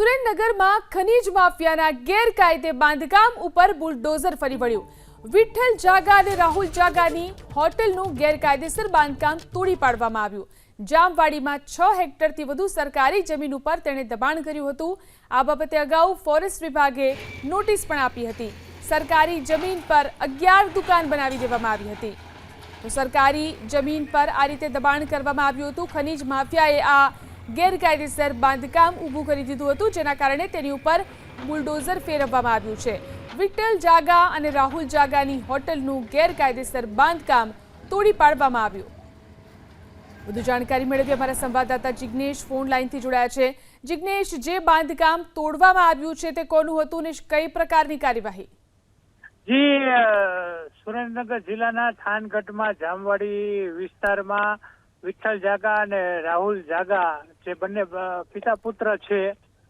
સુરેન્દ્રનગરમાં ખનીજ માફિયાના ગેરકાયદે બાંધકામ ઉપર બુલડોઝર ફરી વળ્યું. વિઠ્ઠલ જાગા અને રાહુલ જાગાની હોટેલનું ગેરકાયદેસર બાંધકામ તોડી પાડવામાં આવ્યું. જામવાડીમાં છ હેક્ટરથી વધુ સરકારી જમીન ઉપર તેણે દબાણ કર્યું હતું. આ બાબતે અગાઉ ફોરેસ્ટ વિભાગે નોટિસ પણ આપી હતી. સરકારી જમીન પર અગિયાર દુકાન બનાવી દેવામાં આવી હતી. તો સરકારી જમીન પર આ રીતે દબાણ કરવામાં આવ્યું હતું. ખનીજ માફિયાએ આ ગેરકાયદેસર બાંધકામ ઊભું કરી દીધું હતું, જેના કારણે તેની ઉપર બુલડોઝર ફેરવવામાં આવ્યું છે. વિઠ્ઠલ જાગા અને રાહુલ જાગાની હોટલનું ગેરકાયદેસર બાંધકામ તોડી પાડવામાં આવ્યું. વધુ જાણકારી મેળવી અમારા સંવાદદાતા જિગ્નેશ, ફોન લાઈનથી જોડાયા છે. જિગ્નેશ, જે બાંધકામ તોડવામાં આવ્યું છે, તે કોનું હતું ને કઈ પ્રકારની કાર્યવાહી? જી સુરેન્દ્રનગર જિલ્લાના થાનગઢમાં, જામવાડી વિસ્તારમાં વિઠ્ઠલ જાગા અને રાહુલ જાગા જે બંને પિતા પુત્ર છે